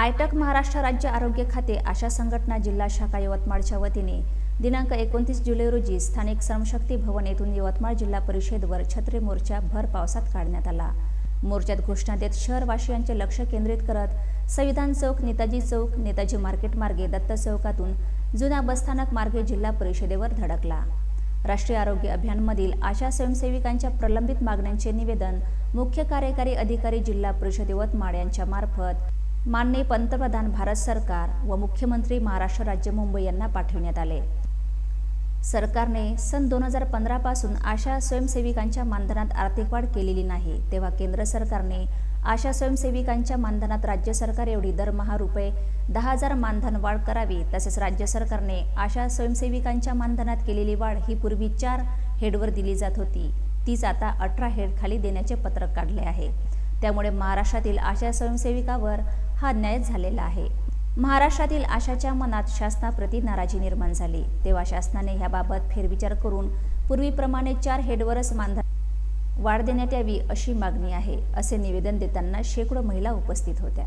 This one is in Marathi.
आयटक महाराष्ट्र राज्य आरोग्य खाते आशा संघटना जिल्हा शाखा यवतमाळच्या वतीने दिनांक एकोणतीस जुलै रोजी स्थानिक श्रमशक्ती भवन येथून यवतमाळ जिल्हा परिषदेवर छत्री मोर्चा भर पावसात काढण्यात आला. मोर्चात घोषणा देत शहरवासियांचे लक्ष केंद्रित करत संविधान चौक नेताजी चौक नेताजी मार्केट मार्गे दत्त चौकातून जुना बसस्थानक मार्गे जिल्हा परिषदेवर धडकला. राष्ट्रीय आरोग्य अभियानमधील आशा स्वयंसेविकांच्या प्रलंबित मागण्यांचे निवेदन मुख्य कार्यकारी अधिकारी जिल्हा परिषद यवतमाळ यांच्या मार्फत माननीय पंतप्रधान भारत सरकार व मुख्यमंत्री महाराष्ट्र राज्य मुंबई यांना पाठविण्यात आले. सरकारने सन दोन हजार पंधरापासून आशा स्वयंसेविकांच्या मानधनात आर्थिक वाढ केलेली नाही तेव्हा केंद्र सरकारने आशा स्वयंसेविकांच्या मानधनात राज्य सरकार एवढी दरमहा रुपये दहा हजार मानधन वाढ करावी तसेच राज्य सरकारने आशा स्वयंसेविकांच्या मानधनात केलेली वाढ ही पूर्वी चार हेडवर दिली जात होती तीच आता अठरा हेड खाली देण्याचे पत्रक काढले आहे. त्यामुळे महाराष्ट्रातील आशा स्वयंसेविकावर हा अन्याय झालेला आहे. महाराष्ट्रातील आशाच्या मनात शासनाप्रती नाराजी निर्माण झाली. तेव्हा शासनाने ह्याबाबत फेरविचार करून पूर्वीप्रमाणे चार हेडवरच मानधन वाढ देण्यात यावी अशी मागणी आहे असे निवेदन देताना शेकडो महिला उपस्थित होत्या.